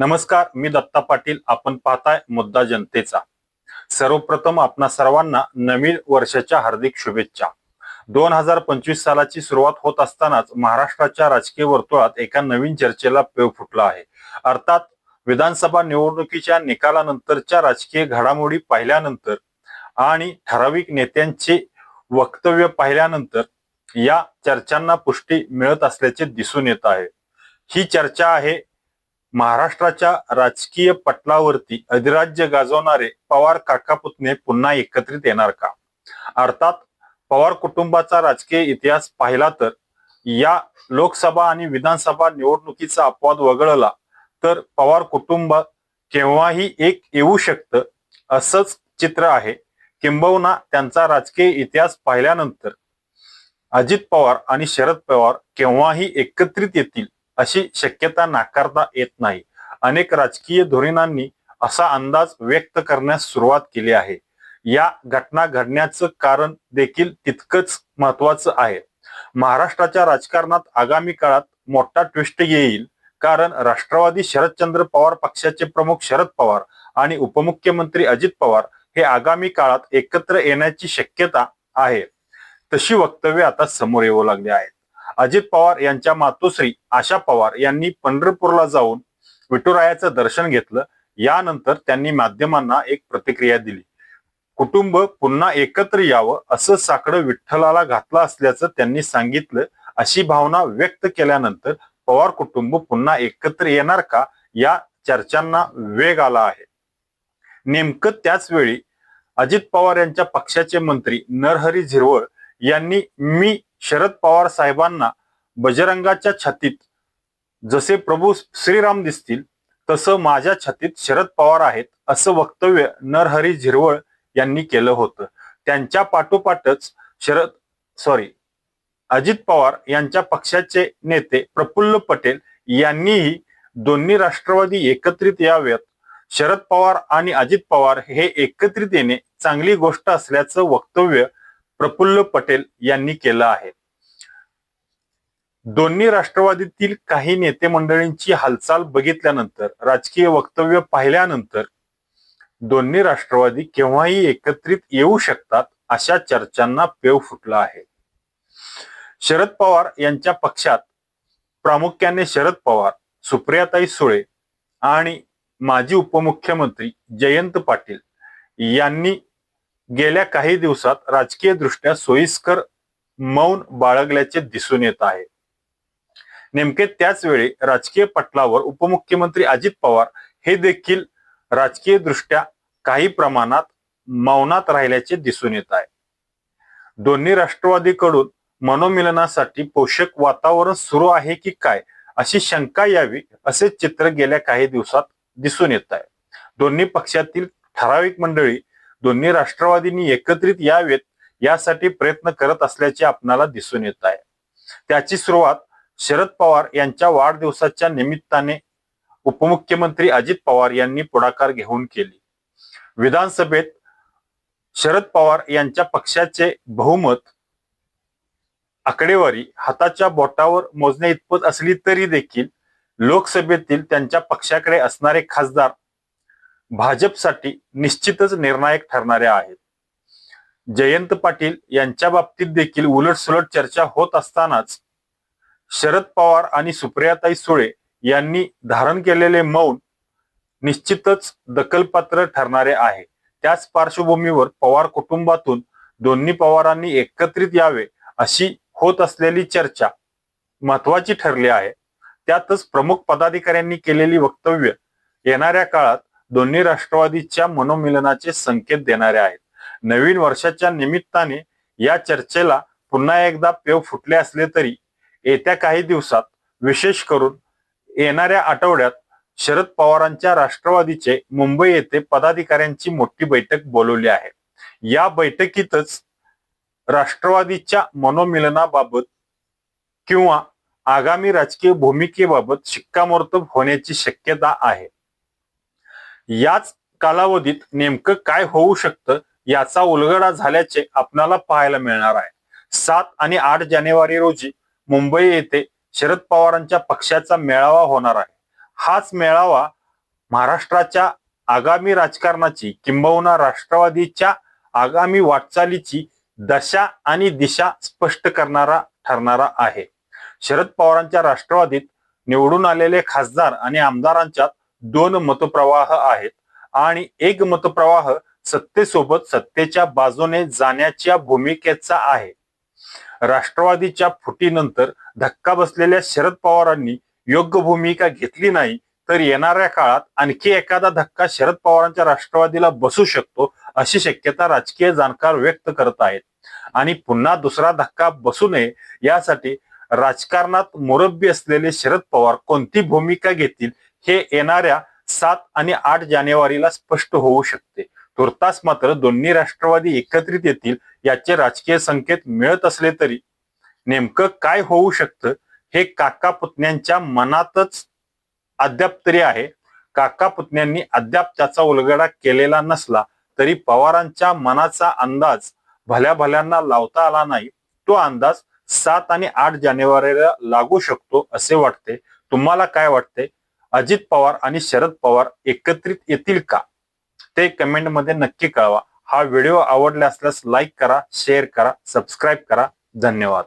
नमस्कार मी दत्ता पाटील. आपण पाहताय मुद्दा जनतेचा. सर्वप्रथम आपणा सर्वांना नवीन वर्षाच्या हार्दिक शुभेच्छा. दोन हजार पंचवीस सालाची सुरुवात होत असतानाच महाराष्ट्राच्या राजकीय वर्तुळात एका नवीन चर्चेला पेव फुटला आहे. अर्थात विधानसभा निवडणुकीच्या निकालानंतरच्या राजकीय घडामोडी पाहिल्यानंतर आणि ठराविक नेत्यांचे वक्तव्य पाहिल्यानंतर या चर्चांना पुष्टी मिळत असल्याचे दिसून येत आहे. ही चर्चा आहे महाराष्ट्राच्या राजकीय पटलावरती अधिराज्य गाजवणारे पवार काकापुतणे पुन्हा एकत्रित येणार का? अर्थात पवार कुटुंबाचा राजकीय इतिहास पाहिला तर या लोकसभा आणि विधानसभा निवडणुकीचा अपवाद वगळला तर पवार कुटुंब केव्हाही एक येऊ शकतं असंच चित्र आहे. किंबहुना त्यांचा राजकीय इतिहास पाहिल्यानंतर अजित पवार आणि शरद पवार केव्हाही एकत्रित येतील अशी शक्यता नाकारता येत नाही. अनेक राजकीय धोरणांनी असा अंदाज व्यक्त करण्यास सुरुवात केली आहे. या घटना घडण्याचं कारण देखील तितकंच महत्वाचं आहे. महाराष्ट्राच्या राजकारणात आगामी काळात मोठा ट्विस्ट येईल कारण राष्ट्रवादी शरदचंद्र पवार पक्षाचे प्रमुख शरद पवार आणि उपमुख्यमंत्री अजित पवार हे आगामी काळात एकत्र येण्याची शक्यता आहे. तशी वक्तव्य आता समोर येऊ लागली आहेत. अजित पवार यांच्या मातोश्री आशा पवार यांनी पंढरपूरला जाऊन विठुरायाचं दर्शन घेतलं. यानंतर त्यांनी माध्यमांना एक प्रतिक्रिया दिली. कुटुंब पुन्हा एकत्र यावं असं साकडं विठ्ठलाला घातलं असल्याचं त्यांनी सांगितलं. अशी भावना व्यक्त केल्यानंतर पवार कुटुंब पुन्हा एकत्र येणार का? या चर्चांना वेग आला आहे. नेमकं त्याच वेळी अजित पवार यांच्या पक्षाचे मंत्री नरहरी झिरवळ यांनी मी शरद पवार साहेबांना बजरंगाच्या छातीत जसे प्रभू श्रीराम दिसतील तसं माझ्या छातीत शरद पवार आहेत असं वक्तव्य नरहरी झिरवळ यांनी केलं होतं. त्यांच्या पाठोपाठच शरद सॉरी अजित पवार यांच्या पक्षाचे नेते प्रफुल्ल पटेल यांनीही दोन्ही राष्ट्रवादी एकत्रित याव्यात शरद पवार आणि अजित पवार हे एकत्रित येणे चांगली गोष्ट असल्याचं वक्तव्य प्रफुल्ल पटेल यांनी केलं आहे. दोन्ही राष्ट्रवादीतील काही नेते मंडळींची हालचाल बघितल्यानंतर राजकीय वक्तव्य पाहिल्यानंतर दोन्ही राष्ट्रवादी केव्हाही एकत्रित येऊ शकतात अशा चर्चांना पेव फुटला आहे. शरद पवार यांच्या पक्षात प्रामुख्याने शरद पवार सुप्रियाताई सुळे आणि माजी उपमुख्यमंत्री जयंत पाटील यांनी गेल्या काही दिवसात राजकीय दृष्ट्या सोयीस्कर मौन बाळगल्याचे दिसून येत आहे. नेमके त्याच वेळी राजकीय पटलावर उपमुख्यमंत्री अजित पवार हे देखील राजकीय दृष्ट्या काही प्रमाणात मौनात राहिल्याचे दिसून येत आहे. दोन्ही राष्ट्रवादीकडून मनोमिलनासाठी पोषक वातावरण सुरू आहे की काय अशी शंका यावी असे चित्र गेल्या काही दिवसात दिसून येत आहे. दोन्ही पक्षातील ठराविक मंडळी दोन्ही राष्ट्रवादींनी एकत्रित यावेत यासाठी प्रयत्न करत असल्याचे आपणाला दिसून येत आहे. त्याची सुरुवात शरद पवार यांच्या वाढदिवसाच्या निमित्ताने उपमुख्यमंत्री अजित पवार यांनी पुढाकार घेऊन केली. विधानसभेत शरद पवार यांच्या पक्षाचे बहुमत आकडेवारी हाताच्या बोटावर मोजण्या इतपत असली तरी देखील लोकसभेतील त्यांच्या पक्षाकडे असणारे खासदार भाजपसाठी निश्चितच निर्णायक ठरणाऱ्या आहेत. जयंत पाटील यांच्या बाबतीत देखील उलटसुलट चर्चा होत असतानाच शरद पवार आणि सुप्रियाताई सुळे यांनी धारण केलेले मौन निश्चितच दखलपात्र ठरणारे आहे. त्याच पार्श्वभूमीवर पवार कुटुंबातून दोन्ही पवारांनी एकत्रित यावे अशी होत असलेली चर्चा महत्वाची ठरली आहे. त्यातच प्रमुख पदाधिकाऱ्यांनी केलेली वक्तव्य येणाऱ्या काळात दोन्ही राष्ट्रवादीच्या मनोमिलनाचे संकेत देणारे आहेत. नवीन वर्षाच्या निमित्ताने या चर्चेला पुन्हा एकदा पेव फुटले असले तरी येत्या काही दिवसात विशेष करून येणाऱ्या आठवड्यात शरद पवारांच्या राष्ट्रवादीचे मुंबई येथे पदाधिकाऱ्यांची मोठी बैठक बोलवली आहे. या बैठकीतच राष्ट्रवादीच्या मनोमिलनाबाबत किंवा आगामी राजकीय भूमिकेबाबत शिक्कामोर्तब होण्याची शक्यता आहे. याच कालावधीत नेमकं काय होऊ शकतं याचा उलगडा झाल्याचे आपणाला पाहायला मिळणार आहे. सात आणि आठ जानेवारी रोजी मुंबई येथे शरद पवारांच्या पक्षाचा मेळावा होणार आहे. हाच मेळावा महाराष्ट्राच्या आगामी राजकारणाची किंबहुना राष्ट्रवादीच्या आगामी वाटचालीची दशा आणि दिशा स्पष्ट करणारा ठरणारा आहे. शरद पवारांच्या राष्ट्रवादीत निवडून आलेले खासदार आणि आमदारांच्यात दोन मतप्रवाह आहेत आणि एक मतप्रवाह सत्तेसोबत सत्तेच्या बाजूने जाण्याच्या भूमिकेचा आहे. राष्ट्रवादीच्या फुटीनंतर धक्का बसलेल्या शरद पवारांनी योग्य भूमिका घेतली नाही तर येणाऱ्या काळात आणखी एखादा धक्का शरद पवारांच्या राष्ट्रवादीला बसू शकतो अशी शक्यता राजकीय जाणकार व्यक्त करत आहेत. आणि पुन्हा दुसरा धक्का बसू नये यासाठी राजकारणात मुरब्बी असलेले शरद पवार कोणती भूमिका घेतील हे येणाऱ्या सात आणि आठ जानेवारीला स्पष्ट होऊ शकते. तुर्तास मात्र दोन्ही राष्ट्रवादी एकत्रित येतील याचे राजकीय संकेत मिळत असले तरी नेमकं काय होऊ शकतं हे काका पुतण्यांच्या मनातच अद्याप तरी आहे. काका पुतण्यांनी अद्याप त्याचा उलगडा केलेला नसला तरी पवारांच्या मनाचा अंदाज भल्या भल्यांना लावता आला नाही. तो अंदाज सात आणि आठ जानेवारीला लागू शकतो असे वाटते. तुम्हाला काय वाटते? अजित पवार आणि शरद पवार एकत्रित येतील का? ते कमेंटमध्ये नक्की कळवा. हा व्हिडिओ आवडला असल्यास लाईक करा शेअर करा सबस्क्राईब करा. धन्यवाद.